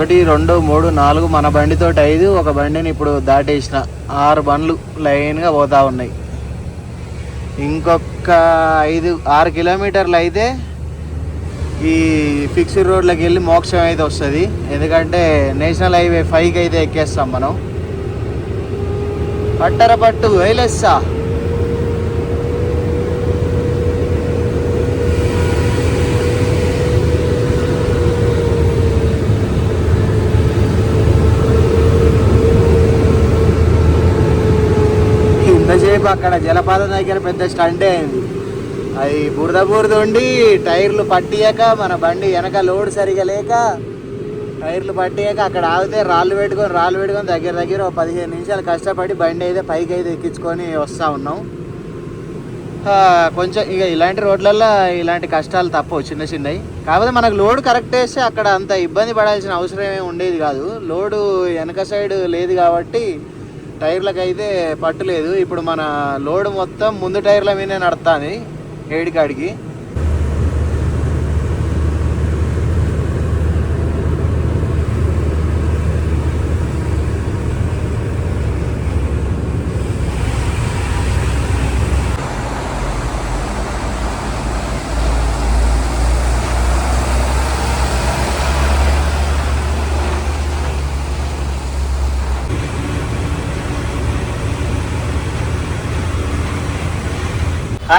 ఒకటి రెండు మూడు నాలుగు మన బండితో ఐదు ఒక బండిని ఇప్పుడు దాటేసిన ఆరు బండ్లు లైన్గా పోతా ఉన్నాయి. ఇంకొక ఐదు ఆరు కిలోమీటర్లు అయితే ఈ ఫిక్స్డ్ రోడ్లోకి వెళ్ళి మోక్షం అయితే వస్తుంది. ఎందుకంటే నేషనల్ హైవే ఫైవ్కి అయితే ఎక్కేస్తాం మనం. పట్టర పట్టు వేలేస్తా ఇంతసేపు అక్కడ జలపాతం దగ్గర పెద్ద స్టంటే అయింది. అది బురద బురద ఉండి టైర్లు పట్టియక మన బండి వెనక లోడ్ సరిగా లేక టైర్లు పట్టియక అక్కడ ఆగితే రాళ్ళు పెట్టుకొని రాళ్ళు పెట్టుకొని దగ్గర దగ్గర ఒక పదిహేను నిమిషాలు కష్టపడి బండి అయితే పైకి అయితే ఎక్కించుకొని వస్తూ ఉన్నాం. కొంచెం ఇక ఇలాంటి రోడ్లల్లో ఇలాంటి కష్టాలు తప్పవు చిన్న చిన్నవి కాకపోతే మనకు లోడ్ కరెక్ట్ వేస్తే అక్కడ అంత ఇబ్బంది పడాల్సిన అవసరం ఏమి ఉండేది కాదు. లోడు వెనక సైడ్ లేదు కాబట్టి టైర్లకు అయితే పట్టులేదు. ఇప్పుడు మన లోడ్ మొత్తం ముందు టైర్ల మీదనే నడుతుంది ఏడికాడికి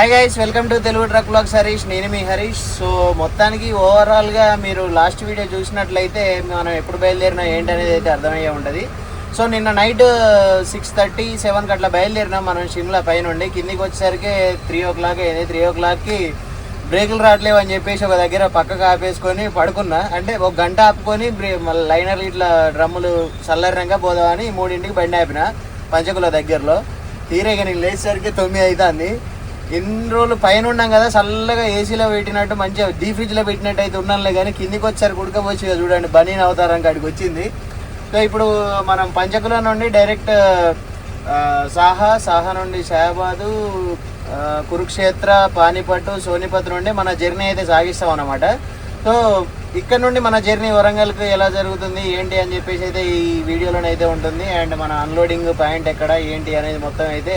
hi guys welcome to Telugu truck blogs Harish నేను మీ హరీష్ సో మొత్తానికి ఓవరాల్గా మీరు లాస్ట్ వీడియో చూసినట్లయితే మనం ఎప్పుడు బయలుదేరినా ఏంటనేది అయితే అర్థమయ్యే ఉంటుంది. సో నిన్న నైట్ సిక్స్ థర్టీ సెవెన్కి అట్లా బయలుదేరినాం మనం షిమ్లా పైన ఉండి కిందికి వచ్చేసరికి త్రీ ఓ క్లాక్ అయింది. త్రీ ఓ క్లాక్కి బ్రేకులు రావట్లేవు అని చెప్పేసి ఒక దగ్గర పక్కకు ఆపేసుకొని పడుకున్నా. అంటే ఒక గంట ఆపుకొని బ్రే మళ్ళీ లైనర్ ఇట్లా డ్రమ్ములు చల్లరంగా పోదామని మూడింటికి బండి ఆపిన. పంచకుల దగ్గరలో. తీరేగా నేను లేచేసరికి తొమ్మిది అవుతుంది ఎన్ని రోజులు పైన ఉన్నాం కదా చల్లగా ఏసీలో పెట్టినట్టు మంచిగా డీ ఫ్రిడ్జ్లో పెట్టినట్టు అయితే ఉన్నాంలే కానీ కిందికి వచ్చారు ఉడకపోవచ్చు చూడండి బనీన్ అవతారం కాడికి వచ్చింది. సో ఇప్పుడు మనం పంచకుల నుండి డైరెక్ట్ సాహా సాహా నుండి షాబాదు కురుక్షేత్ర పానిపట్టు సోనిపత్ నుండి మన జర్నీ అయితే సాగిస్తాం అన్నమాట. సో ఇక్కడ నుండి మన జర్నీ వరంగల్కి ఎలా జరుగుతుంది ఏంటి అని చెప్పేసి అయితే ఈ వీడియోలోనే అయితే ఉంటుంది. అండ్ మన అన్లోడింగ్ పాయింట్ ఎక్కడ ఏంటి అనేది మొత్తం అయితే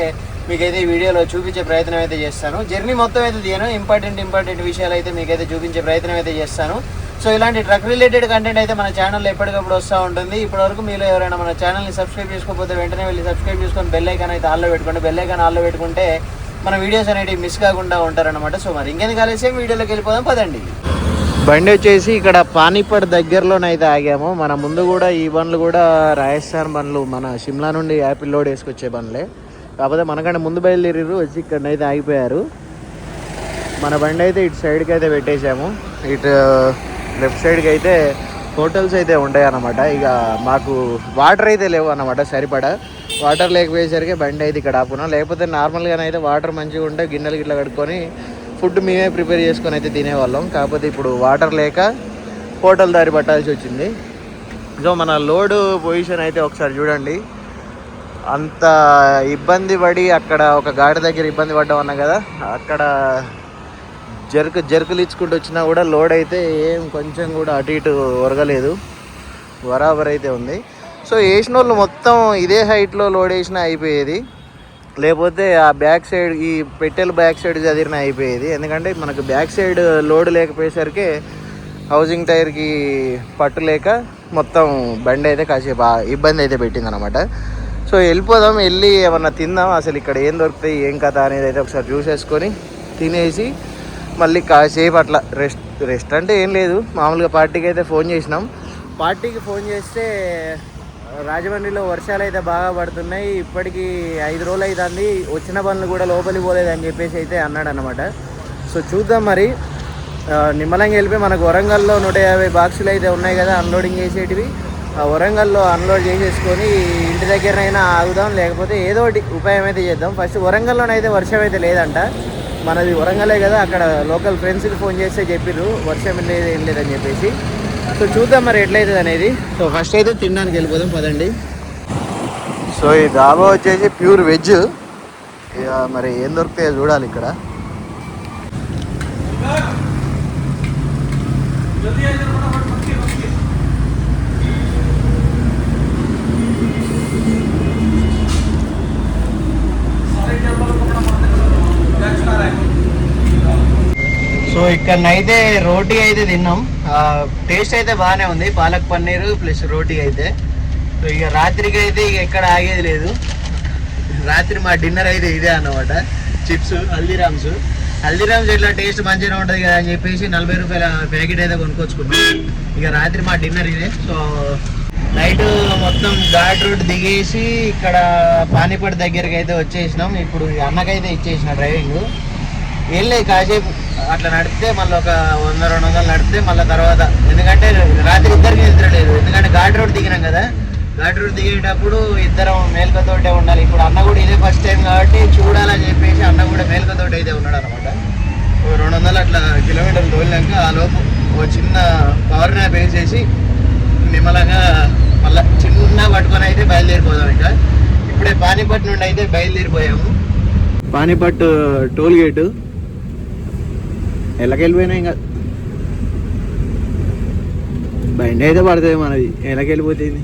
మీకైతే ఈ వీడియోలో చూపించే ప్రయత్నం అయితే చేస్తాను. జర్నీ మొత్తం అయితే తీయను. ఇంపార్టెంట్ ఇంపార్టెంట్ విషయాలు అయితే మీకైతే చూపించే ప్రయత్నం అయితే చేస్తాను. సో ఇలాంటి ట్రక్ రిలేటెడ్ కంటెంట్ అయితే మన ఛానల్లో ఎప్పటికప్పుడు వస్తూ ఉంటుంది. ఇప్పటివరకు మీలో ఎవరైనా మన ఛానల్ని సబ్స్క్రైబ్ చేసుకోకపోతే వెంటనే వెళ్ళి సబ్స్క్రైబ్ చేసుకొని బెల్ ఐకాన్ అయితే ఆల్లో పెట్టుకోండి. బెల్ ఐకాన్ ఆల్లో పెట్టుకుంటే మన వీడియోస్ అనేవి మిస్ కాకుండా ఉంటారనమాట సో మరి ఇంకెందుకు కలిసి వీడియోలోకి వెళ్ళిపోదాం. పదండి. బండి వచ్చేసి ఇక్కడ పానీపట్ దగ్గరలోనైతే ఆగాము. మన ముందు కూడా ఈ బండ్లు కూడా రాజస్థాన్ బండ్లు మన షిమ్లా నుండి యాపిల్ లోడ్ వేసుకొచ్చే బండ్లే. కాకపోతే మనకంటే ముందు బయలుదేరారు వచ్చి ఇక్కడనైతే ఆగిపోయారు. మన బండి అయితే ఇటు సైడ్కి అయితే పెట్టేశాము. ఇటు లెఫ్ట్ సైడ్కి అయితే హోటల్స్ అయితే ఉంటాయి అన్నమాట ఇక మాకు వాటర్ అయితే లేవు అన్నమాట సరిపడా. వాటర్ లేకపోయేసరికి బండి అయితే ఇక్కడ ఆపుకున్నాం. లేకపోతే నార్మల్గానే అయితే వాటర్ మంచిగా ఉంటే గిన్నెలు గిట్ల కట్టుకొని ఫుడ్ మేమే ప్రిపేర్ చేసుకొని అయితే తినేవాళ్ళం. కాకపోతే ఇప్పుడు వాటర్ లేక హోటల్ దారి పట్టాల్సి వచ్చింది. సో మన లోడ్ పొజిషన్ అయితే ఒకసారి చూడండి. అంత ఇబ్బంది పడి అక్కడ ఒక గాడి దగ్గర ఇబ్బంది పడ్డాం అన్నా కదా అక్కడ జరుకు జరుకులు ఇచ్చుకుంటూ వచ్చినా కూడా లోడ్ అయితే ఏం కొంచెం కూడా అటు ఇటు ఒరగలేదు. బరాబర్ అయితే ఉంది. సో వేసిన వాళ్ళు మొత్తం ఇదే హైట్లో లోడ్ వేసినా అయిపోయేది. లేకపోతే ఆ బ్యాక్ సైడ్ ఈ పెట్టెల బ్యాక్ సైడ్ చదివిన అయిపోయేది. ఎందుకంటే మనకు బ్యాక్ సైడ్ లోడ్ లేకపోయేసరికి హౌసింగ్ టైర్కి పట్టు లేక మొత్తం బండి అయితే కాసేపు ఇబ్బంది అయితే పెట్టింది అనమాట సో వెళ్ళిపోదాం వెళ్ళి ఏమన్నా తిందాం. అసలు ఇక్కడ ఏం దొరుకుతాయి ఏం కథ అనేది అయితే ఒకసారి చూసేసుకొని తినేసి మళ్ళీ కాసేపు అట్లా రెస్ట్ రెస్ట్ అంటే ఏం లేదు. మామూలుగా పార్టీకి అయితే ఫోన్ చేసినాం. పార్టీకి ఫోన్ చేస్తే రాజమండ్రిలో వర్షాలు అయితే బాగా పడుతున్నాయి. ఇప్పటికి ఐదు రోజులు అవుతుంది వచ్చిన పనులు కూడా లోపలికి పోలేదని చెప్పేసి అయితే అన్నాడు అనమాట సో చూద్దాం మరి. ఆ, నిమ్మలంగా వెళ్ళిపోయి మనకు వరంగల్లో నూట యాభై బాక్సులు అయితే ఉన్నాయి కదా అన్లోడింగ్ చేసేటివి. వరంగల్లో అన్లోడ్ చేసేసుకొని ఇంటి దగ్గరనైనా ఆగుదాం లేకపోతే ఏదో ఒకటి ఉపాయం అయితే చేద్దాం. ఫస్ట్ వరంగల్లోనైతే వర్షం అయితే లేదంట. మనది వరంగలే కదా అక్కడ లోకల్ ఫ్రెండ్స్కి ఫోన్ చేస్తే చెప్పిర్రు వర్షం లేదు ఏం లేదని చెప్పేసి. సో చూద్దాం మరి ఎట్లయితుంది అనేది. సో ఫస్ట్ అయితే తినడానికి వెళ్ళిపోదాం పదండి. సో ఈ డాబా వచ్చేసి ప్యూర్ వెజ్. ఇక మరి ఏం దొరుకుతాయో చూడాలి ఇక్కడ. సో ఇక్కడనైతే రోటీ అయితే తిన్నాం. టేస్ట్ అయితే బాగానే ఉంది. పాలక్ పన్నీర్ ప్లస్ రోటీ అయితే. సో ఇక రాత్రికి అయితే ఇక ఎక్కడ ఆగేది లేదు. రాత్రి మా డిన్నర్ అయితే ఇదే అన్నమాట. చిప్స్ హల్దీరామ్స్. హల్దీరామ్స్ ఇట్లా టేస్ట్ మంచిగా ఉంటుంది కదా అని చెప్పేసి నలభై రూపాయల ప్యాకెట్ అయితే కొనుక్కొచ్చుకున్నాం. ఇక రాత్రి మా డిన్నర్ ఇదే. సో నైట్ మొత్తం ఘాట్ రోడ్ దిగేసి ఇక్కడ పానీపట్ దగ్గరికి అయితే వచ్చేసినాం. ఇప్పుడు అన్నకైతే ఇచ్చేసిన డ్రైవింగ్. ఏం లేదు కాసేపు అట్లా నడిపితే మళ్ళీ ఒక వంద రెండు వందలు నడిపితే మళ్ళీ తర్వాత. ఎందుకంటే రాత్రి ఇద్దరికి నిద్రలేదు. ఎందుకంటే ఘాట్ రోడ్ దిగినాం కదా. ఘాట్ రోడ్ దిగేటప్పుడు ఇద్దరం మేల్కతోటే ఉండాలి. ఇప్పుడు అన్న కూడా ఇదే ఫస్ట్ టైం కాబట్టి చూడాలని చెప్పేసి అన్న కూడా మేల్కతోటి అయితే ఉన్నాడు అనమాట రెండు వందలు అట్లా కిలోమీటర్లు తోలినాక ఆ లోపు ఓ చిన్న పవర్ నాప్ వేసేసి నిమ్మలంగా మళ్ళీ చిన్న పట్టుకొని అయితే బయలుదేరిపోదాం ఇంకా. ఇప్పుడే పానీపట్ నుండి అయితే బయలుదేరిపోయాము. Panipat toll gate. ఎలాకెళ్ళిపోయినా ఇంకా. బండి అయితే పడుతుంది మనది. ఎలాకెళ్ళిపోతుంది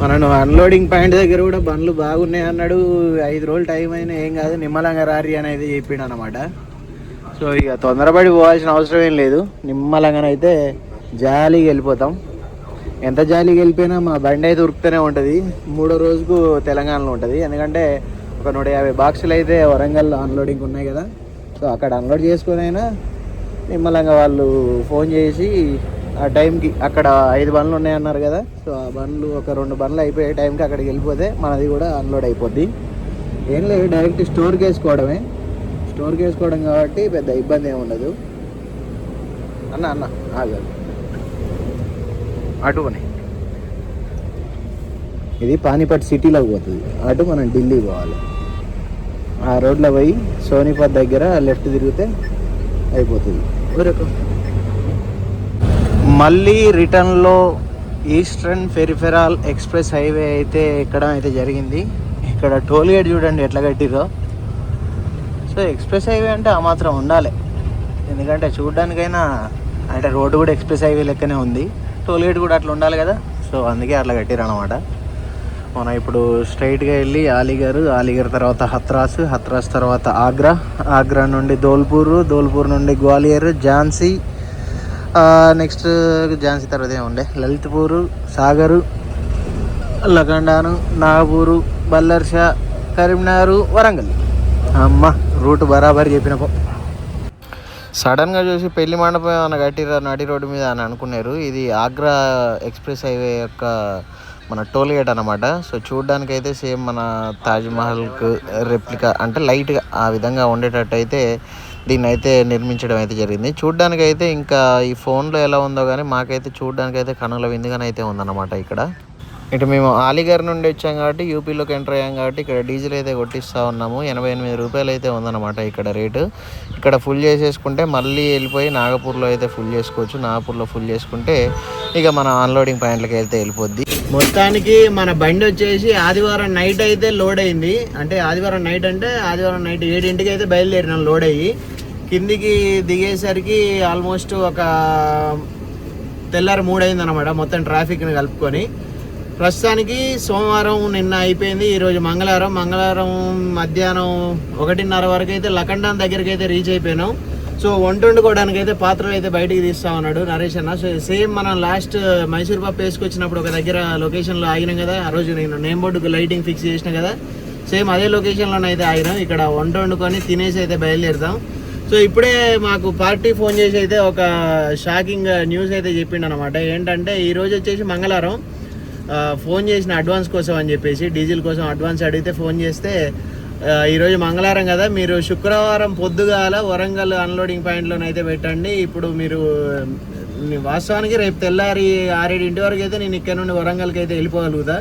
మన అన్లోడింగ్ పాయింట్ దగ్గర కూడా బండ్లు బాగున్నాయి అన్నాడు. ఐదు రోజులు టైం అయినా ఏం కాదు. నిమ్మలంగా రారి అనేది చెప్పిండు అనమాట సో ఇక తొందరపడి పోవాల్సిన అవసరం ఏం లేదు. నిమ్మలంగానైతే జాలీగా వెళ్ళిపోతాం. ఎంత జాలీగా వెళ్ళిపోయినా మా బండి అయితే ఉరుకుతూనే ఉంటుంది. మూడో రోజుకు తెలంగాణలో ఉంటుంది. ఎందుకంటే ఒక నూట యాభై బాక్సులు అయితే వరంగల్లో అన్లోడింగ్ ఉన్నాయి కదా. సో అక్కడ అన్లోడ్ చేసుకొని అయినా నిమ్మలంగా వాళ్ళు ఫోన్ చేసి ఆ టైంకి అక్కడ ఐదు బండ్లు ఉన్నాయన్నారు కదా. సో ఆ బండ్లు ఒక రెండు బండ్లు అయిపోయే టైంకి అక్కడికి వెళ్ళిపోతే మనది కూడా అన్లోడ్ అయిపోద్ది. ఏం లేదు డైరెక్ట్ స్టోర్కి వేసుకోవడమే. స్టోర్కి వేసుకోవడం కాబట్టి పెద్ద ఇబ్బంది ఏమి ఉండదు. అన్న అన్న ఆగాలి అటువని ఇది పానీపట్ సిటీలోకి పోతుంది. అటు మనం ఢిల్లీ పోవాలి. ఆ రోడ్లో పోయి సోనిపట్ దగ్గర లెఫ్ట్ తిరిగితే అయిపోతుంది. మళ్ళీ రిటర్న్లో ఈస్టర్న్ ఫెరిఫెరాల్ ఎక్స్ప్రెస్ హైవే అయితే ఎక్కడం అయితే జరిగింది. ఇక్కడ టోల్ గేట్ చూడండి ఎట్లా కట్టిరో సో ఎక్స్ప్రెస్ హైవే అంటే ఆ మాత్రం ఉండాలి. ఎందుకంటే చూడడానికైనా అంటే రోడ్డు కూడా ఎక్స్ప్రెస్ హైవే లెక్కనే ఉంది. టోల్ గేట్ కూడా అట్లా ఉండాలి కదా. సో అందుకే అట్లా కట్టిరు అనమాట మనం ఇప్పుడు స్ట్రైట్గా వెళ్ళి అలీగర్ అలీగర్ తర్వాత హత్రాస్ హత్రాస్ తర్వాత ఆగ్రా. ఆగ్రా నుండి ధోల్పూర్ ధోల్పూర్ నుండి గ్వాలియర్ ఝాన్సీ. నెక్స్ట్ ఝాన్సీ తర్వాత ఏముండే లలిత్పూర్ సాగరు లకండాను నాగపూరు బల్లర్షా కరీంనగర్ వరంగల్. అమ్మ రూట్ బరాబర్ చెప్పినపో. సడన్గా చూసి పెళ్ళి మండపం ఏమైనా కట్టిరా నడి రోడ్డు మీద అని అనుకున్నారు. ఇది ఆగ్రా ఎక్స్ప్రెస్ హైవే యొక్క మన టోల్ గేట్ అనమాట సో చూడడానికి అయితే సేమ్ మన తాజ్మహల్కు రెప్లికా అంటే లైట్గా ఆ విధంగా ఉండేటట్టు అయితే దీన్ని అయితే నిర్మించడం అయితే జరిగింది. చూడడానికి అయితే ఇంకా ఈ ఫోన్లో ఎలా ఉందో కానీ మాకైతే చూడడానికి అయితే కనుల విందుగానే అయితే ఉందన్నమాట ఇక్కడ. ఇటు మేము ఆలిగర్ నుండి వచ్చాం కాబట్టి యూపీలోకి ఎంటర్ అయ్యాం కాబట్టి ఇక్కడ డీజిల్ అయితే కొట్టిస్తూ ఉన్నాము. ఎనభై ఎనిమిది రూపాయలు అయితే ఉందన్నమాట ఇక్కడ రేటు. ఇక్కడ ఫుల్ చేసేసుకుంటే మళ్ళీ వెళ్ళిపోయి నాగపూర్లో అయితే ఫుల్ చేసుకోవచ్చు. నాగపూర్లో ఫుల్ చేసుకుంటే ఇక మన అన్లోడింగ్ పాయింట్లకి అయితే వెళ్ళిపోద్ది. మొత్తానికి మన బండి వచ్చేసి ఆదివారం నైట్ అయితే లోడ్ అయింది. అంటే ఆదివారం నైట్ అంటే ఆదివారం నైట్ ఏడింటికి అయితే బయలుదేరినాం లోడ్ అయ్యి. కిందికి దిగేసరికి ఆల్మోస్ట్ ఒక తెల్లారి మూడైంది అనమాట మొత్తం ట్రాఫిక్ని కలుపుకొని. ప్రస్తుతానికి సోమవారం నిన్న అయిపోయింది ఈరోజు మంగళవారం. మంగళవారం మధ్యాహ్నం ఒకటిన్నర వరకు అయితే లకండాన్ దగ్గరికి అయితే రీచ్ అయిపోయినాం. సో వంట వండుకోవడానికి అయితే పాత్రలు అయితే బయటికి తీస్తా ఉన్నాడు నరేష్ అన్న. సో సేమ్ మనం లాస్ట్ మైసూర్ పప్పు వేసుకొచ్చినప్పుడు ఒక దగ్గర లొకేషన్లో ఆగినాం కదా ఆ రోజు నేను నేమ్ బోర్డుకు లైటింగ్ ఫిక్స్ చేసిన కదా. సేమ్ అదే లొకేషన్లోనే అయితే ఆగినాం. ఇక్కడ వంట వండుకొని తినేసి అయితే బయలుదేరుతాం సో ఇప్పుడే మాకు పార్టీ ఫోన్ చేసి అయితే ఒక షాకింగ్ న్యూస్ అయితే చెప్పిండు అనమాట ఏంటంటే ఈ రోజు వచ్చేసి మంగళవారం ఫోన్ చేసిన అడ్వాన్స్ కోసం అని చెప్పేసి డీజిల్ కోసం అడ్వాన్స్ అడిగితే ఫోన్ చేస్తే ఈరోజు మంగళవారం కదా మీరు శుక్రవారం పొద్దుగాల వరంగల్ అన్లోడింగ్ పాయింట్లోనైతే పెట్టండి. ఇప్పుడు మీరు వాస్తవానికి రేపు తెల్లారి ఆరేడింటి వరకు అయితే నేను ఇక్కడ నుండి వరంగల్కి అయితే వెళ్ళిపోగలుగుతా.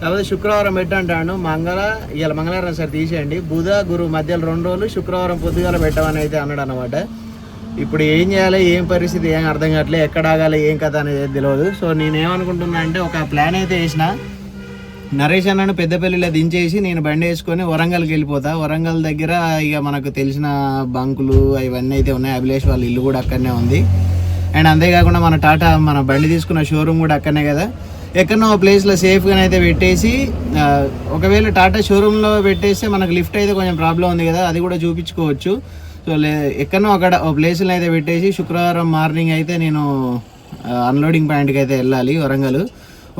కాకపోతే శుక్రవారం పెట్టంటాను. మంగళ ఇవాళ మంగళవారం సార్ తీసేయండి. బుధ గురు మధ్యలో రెండు రోజులు శుక్రవారం పొద్దుగాల పెట్టమని అయితే అన్నాడు అనమాట ఇప్పుడు ఏం చేయాలి ఏం పరిస్థితి ఏం అర్థం కావట్లేదు ఎక్కడ ఆగాలి ఏం కథ అనేది తెలియదు. సో నేను ఏమనుకుంటున్నా అంటే ఒక ప్లాన్ అయితే వేసిన. నరేష్ అన్నను పెద్దపల్లిలో దించేసి నేను బండి వేసుకొని వరంగల్కి వెళ్ళిపోతా. వరంగల్ దగ్గర ఇక మనకు తెలిసిన బంకులు ఇవన్నీ అయితే ఉన్నాయి. అభిలేష్ వాళ్ళ ఇల్లు కూడా అక్కడనే ఉంది. అండ్ అంతేకాకుండా మన టాటా మన బండి తీసుకున్న షోరూమ్ కూడా అక్కడనే కదా. ఎక్కడో ఒక ప్లేస్లో సేఫ్గా అయితే పెట్టేసి ఒకవేళ టాటా షోరూంలో పెట్టేస్తే మనకు లిఫ్ట్ అయితే కొంచెం ప్రాబ్లం ఉంది కదా. అది కూడా చూపించుకోవచ్చు. సో లే ఎక్కడో అక్కడ ఒక ప్లేస్లో అయితే పెట్టేసి శుక్రవారం మార్నింగ్ అయితే నేను అన్లోడింగ్ పాయింట్కి అయితే వెళ్ళాలి వరంగల్.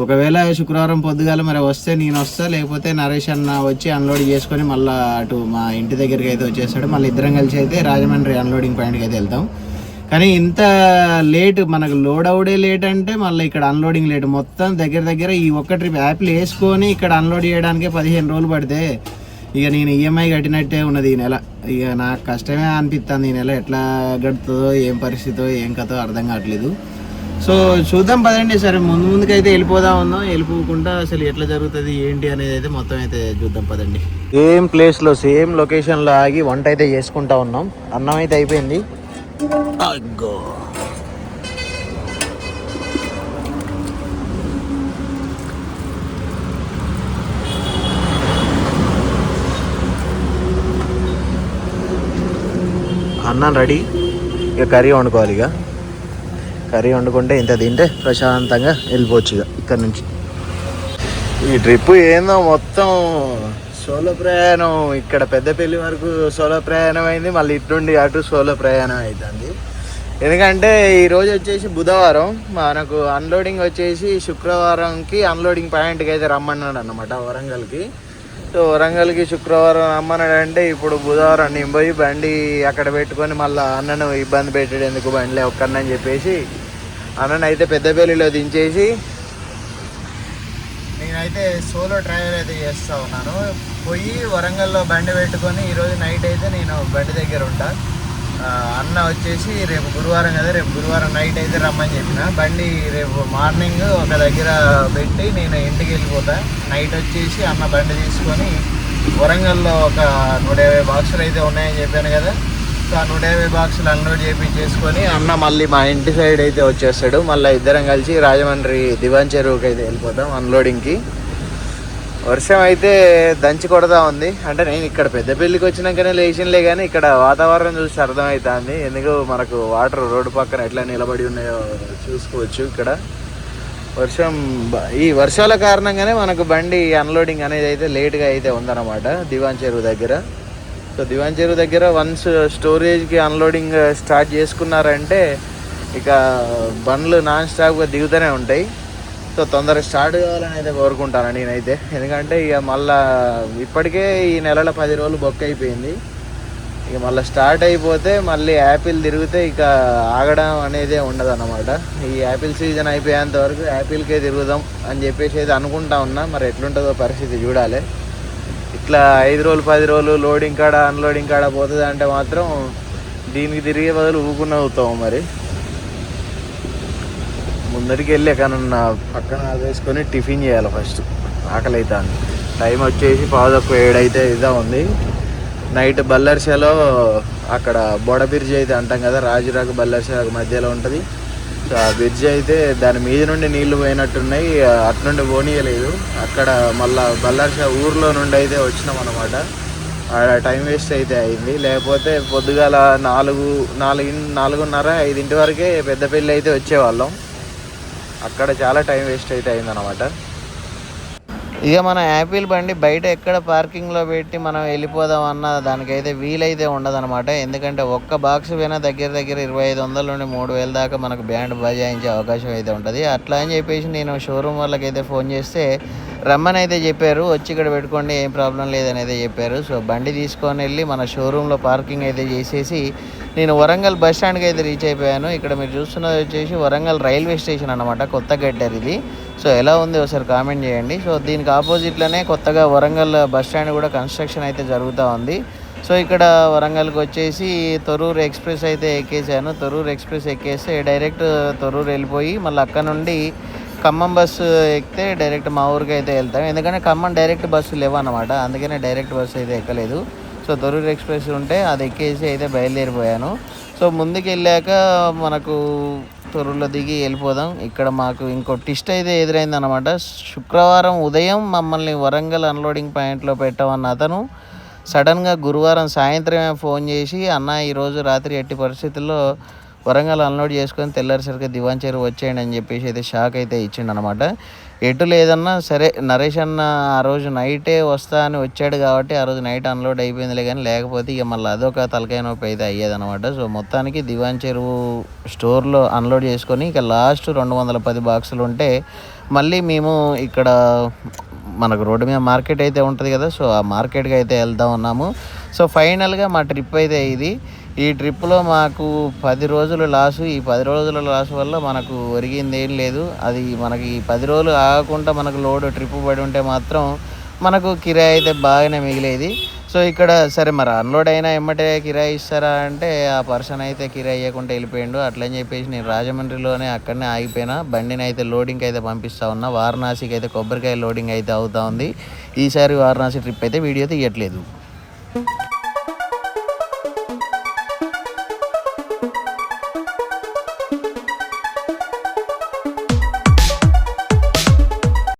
ఒకవేళ శుక్రవారం పొద్దుగాల మరి వస్తే నేను వస్తా లేకపోతే నరేష్ అన్న వచ్చి అన్లోడ్ చేసుకొని మళ్ళీ అటు మా ఇంటి దగ్గరికి అయితే వచ్చేస్తాడు. మళ్ళీ ఇద్దరం కలిసి అయితే రాజమండ్రి అన్లోడింగ్ పాయింట్కి అయితే వెళ్తాం. కానీ ఇంత లేట్ మనకు లోడ్ అవుడే లేట్ అంటే మళ్ళీ ఇక్కడ అన్లోడింగ్ లేట్ మొత్తం దగ్గర దగ్గర ఈ ఒక్క ట్రిప్ యాప్లు వేసుకొని ఇక్కడ అన్లోడ్ చేయడానికే పదిహేను రోజులు పడితే ఇక నేను ఈఎంఐ కట్టినట్టే ఉన్నది ఈ నెల. ఇక నాకు కష్టమే అనిపిస్తుంది ఈ నెల. ఎట్లా గడుతుందో ఏం పరిస్థితో ఏం కథో అర్థం కావట్లేదు. సో చూద్దాం పదండి సరే ముందు ముందుకైతే వెళ్ళిపోదా ఉందాం. వెళ్ళిపోకుండా అసలు ఎట్లా జరుగుతుంది ఏంటి అనేది అయితే మొత్తం అయితే చూద్దాం పదండి. సేమ్ ప్లేస్లో సేమ్ లొకేషన్లో ఆగి వంట అయితే చేసుకుంటా ఉన్నాం. అన్నం అయితే అయిపోయింది. అగ్గో. అన్నం రెడీ. ఇక కర్రీ వండుకోవాలి ఇక. కర్రీ వండుకుంటే ఇంత తింటే ప్రశాంతంగా వెళ్ళిపోవచ్చు ఇక ఇక్కడ నుంచి. ఈ ట్రిప్ ఏందో మొత్తం సోలో ప్రయాణం. ఇక్కడ పెద్దపల్లి వరకు సోలో ప్రయాణం అయింది. మళ్ళీ ఇటుండి అటు సోలో ప్రయాణం అవుతుంది ఎందుకంటే ఈ రోజు వచ్చేసి బుధవారం. మనకు అన్లోడింగ్ వచ్చేసి శుక్రవారంకి అన్లోడింగ్ పాయింట్కి అయితే రమ్మన్నాడు అనమాట వరంగల్కి. సో వరంగల్కి శుక్రవారం రమ్మన్నాడు అంటే ఇప్పుడు బుధవారం నేను పోయి బండి అక్కడ పెట్టుకొని మళ్ళీ అన్నను ఇబ్బంది పెట్టాడు ఎందుకు బండిలే ఒక్కన్నని చెప్పేసి. అన్నను అయితే పెద్దపల్లిలో దించేసి నేనైతే సోలో ట్రావెల్ అయితే చేస్తూ ఉన్నాను. పోయి వరంగల్లో బండి పెట్టుకొని ఈరోజు నైట్ అయితే నేను బండి దగ్గర ఉంటాను అన్న వచ్చేసి రేపు గురువారం కదా రేపు గురువారం నైట్ అయితే రమ్మని చెప్పిన. బండి రేపు మార్నింగ్ ఒక దగ్గర పెట్టి నేను ఇంటికి వెళ్ళిపోతా. నైట్ వచ్చేసి అన్న బండి తీసుకొని వరంగల్లో ఒక నూట యాభై బాక్సులు అయితే ఉన్నాయని చెప్పాను కదా. సో ఆ నూట యాభై బాక్సులు అన్లోడ్ చేపించేసుకొని అన్న మళ్ళీ మా ఇంటి సైడ్ అయితే వచ్చేస్తాడు. మళ్ళీ ఇద్దరం కలిసి రాజమండ్రి దివాన్ చెరువుకి అయితే వెళ్ళిపోతాం అన్లోడింగ్కి వర్షం అయితే దంచి కొడతా ఉంది. అంటే నేను ఇక్కడ పెద్దపల్లికి వచ్చినాకనే లేచినలే కానీ ఇక్కడ వాతావరణం చూసి అర్థమవుతుంది ఎందుకు మనకు వాటర్ రోడ్డు పక్కన ఎట్లా నిలబడి ఉన్నాయో చూసుకోవచ్చు ఇక్కడ. వర్షం ఈ వర్షాల కారణంగానే మనకు బండి అన్లోడింగ్ అనేది అయితే లేట్గా అయితే ఉందన్నమాట దివాన్ చెరువు దగ్గర. సో దివాన్ చెరువు దగ్గర వన్స్ స్టోరేజ్కి అన్లోడింగ్ స్టార్ట్ చేసుకున్నారంటే ఇక బండ్లు నాన్ స్టాప్గా దిగుతూనే ఉంటాయి. సో తొందరగా స్టార్ట్ కావాలని అయితే కోరుకుంటాను నేనైతే. ఎందుకంటే ఇక మళ్ళా ఇప్పటికే ఈ నెలలో పది రోజులు బొక్క అయిపోయింది. ఇక మళ్ళీ స్టార్ట్ అయిపోతే మళ్ళీ యాపిల్ తిరిగితే ఇక ఆగడం అనేది ఉండదు అన్నమాట ఈ యాపిల్ సీజన్ అయిపోయేంత వరకు యాపిల్కే తిరుగుదాం అని చెప్పేసి అయితే అనుకుంటా ఉన్నా. మరి ఎట్లుంటుందో పరిస్థితి చూడాలి. ఇట్లా ఐదు రోజులు పది రోజులు లోడింగ్ కాడ అన్లోడింగ్ కాడ పోతుంది అంటే మాత్రం దీనికి తిరిగే బదులు ఊకున్న అవుతాము మరి. ముందరికి వెళ్ళి ఎక్కడన్నా పక్కన వేసుకొని టిఫిన్ చేయాలి ఫస్ట్. ఆకలి అయితే టైం వచ్చేసి పావుదక్కువ ఏడైతే ఇదా ఉంది. నైట్ బల్లర్షలో అక్కడ బొడ బ్రిడ్జ్ అయితే అంటాం కదా రాజురాకు బల్లర్ష మధ్యలో ఉంటుంది. సో ఆ బ్రిడ్జ్ అయితే దాని మీద నుండి నీళ్ళు పోయినట్టున్నాయి. అట్నుండి పోనీయలేదు. అక్కడ మళ్ళా బల్లర్ష ఊర్లో నుండి అయితే వచ్చినాం అనమాట ఆడ టైం వేస్ట్ అయితే అయింది. లేకపోతే పొద్దుగాల నాలుగు నాలుగు నాలుగున్నర ఐదింటి వరకే పెద్దపల్లి అయితే వచ్చేవాళ్ళం. అక్కడ చాలా టైం వేస్ట్ అయితే అయిందనమాట ఇక మన యాపిల్ బండి బయట ఎక్కడ పార్కింగ్లో పెట్టి మనం వెళ్ళిపోదాం అన్న దానికైతే వీలైతే ఉండదనమాట ఎందుకంటే ఒక్క బాక్స్ పోయినా దగ్గర దగ్గర ఇరవై ఐదు వందల నుండి మూడు వేల దాకా మనకు బ్యాండ్ బజాయించే అవకాశం అయితే ఉంటుంది. అట్లా అని చెప్పేసి నేను షోరూమ్ వాళ్ళకైతే ఫోన్ చేస్తే రమ్మని అయితే చెప్పారు. వచ్చి ఇక్కడ పెట్టుకోండి ఏం ప్రాబ్లం లేదని అయితే చెప్పారు. సో బండి తీసుకొని వెళ్ళి మన షోరూంలో పార్కింగ్ అయితే చేసేసి నేను వరంగల్ బస్ స్టాండ్కి అయితే రీచ్ అయిపోయాను. ఇక్కడ మీరు చూస్తున్నది వచ్చేసి వరంగల్ రైల్వే స్టేషన్ అనమాట కొత్త గడ్డర్ ఇది సో ఎలా ఉంది ఒకసారి కామెంట్ చేయండి. సో దీనికి ఆపోజిట్లోనే కొత్తగా వరంగల్ బస్ స్టాండ్ కూడా కన్స్ట్రక్షన్ అయితే జరుగుతూ ఉంది. సో ఇక్కడ వరంగల్కి వచ్చేసి తొర్రూరు ఎక్స్ప్రెస్ అయితే ఎక్కేసాను. తొర్రూరు ఎక్స్ప్రెస్ ఎక్కేస్తే డైరెక్ట్ తొరూరు వెళ్ళిపోయి మళ్ళీ అక్కడ నుండి ఖమ్మం బస్సు ఎక్కితే డైరెక్ట్ మా ఊరికి అయితే వెళ్తాం. ఎందుకంటే ఖమ్మం డైరెక్ట్ బస్సు లేవన్నమాట. అందుకనే డైరెక్ట్ బస్సు అయితే ఎక్కలేదు. సో తొర్రూరు ఎక్స్ప్రెస్ ఉంటే అది ఎక్కేసి అయితే బయలుదేరిపోయాను. సో ముందుకు వెళ్ళాక మనకు తొర్రూరులో దిగి వెళ్ళిపోదాం. ఇక్కడ మాకు ఇంకో టిస్ట్ అయితే ఎదురైంది అనమాట శుక్రవారం ఉదయం మమ్మల్ని వరంగల్ అన్లోడింగ్ పాయింట్లో పెట్టమన్న అతను సడన్గా గురువారం సాయంత్రమే ఫోన్ చేసి అన్న ఈరోజు రాత్రి ఎట్టి పరిస్థితుల్లో వరంగల్ అన్లోడ్ చేసుకొని తెల్లారిసరికి దివాన్ చేరు వచ్చేయండి అని చెప్పేసి అయితే షాక్ అయితే ఇచ్చిండు అనమాట ఎటు లేదన్నా సరే నరేష్ అన్న ఆ రోజు నైటే వస్తా అని వచ్చాడు కాబట్టి ఆ రోజు నైట్ అన్లోడ్ అయిపోయిందిలే కానీ లేకపోతే ఇక మళ్ళీ అదొక తలకాయ నొప్పి అయితే అయ్యేదన్నమాట. సో మొత్తానికి దివాన్ చెరువు స్టోర్లో అన్లోడ్ చేసుకొని ఇక లాస్ట్ రెండు వందల పది బాక్సులు ఉంటే మళ్ళీ మేము ఇక్కడ మనకు రోడ్డు మీద మార్కెట్ అయితే ఉంటుంది కదా సో ఆ మార్కెట్కి అయితే వెళ్తా ఉన్నాము సో ఫైనల్గా మా ట్రిప్ అయితే ఇది. ఈ ట్రిప్లో మాకు పది రోజులు లాసు ఈ పది రోజుల లాస్ వల్ల మనకు ఒరిగింది ఏం లేదు. అది మనకి ఈ పది రోజులు ఆగకుండా మనకు లోడ్ ట్రిప్ పడి ఉంటే మాత్రం మనకు కిరాయి అయితే బాగానే మిగిలేది. సో ఇక్కడ సరే మరి అన్లోడ్ అయినా ఎమ్మటే కిరాయి ఇస్తారా అంటే ఆ పర్సన్ అయితే కిరాయి ఇవ్వకుండా వెళ్ళిపోయిండు. అట్లని చెప్పేసి నేను రాజమండ్రిలోనే అక్కడనే ఆగిపోయినా. బండిని అయితే లోడింగ్ అయితే పంపిస్తా ఉన్నా. వారణాసికి అయితే కొబ్బరికాయ లోడింగ్ అయితే అవుతా ఉంది. ఈసారి వారణాసి ట్రిప్ అయితే వీడియో తీయట్లేదు.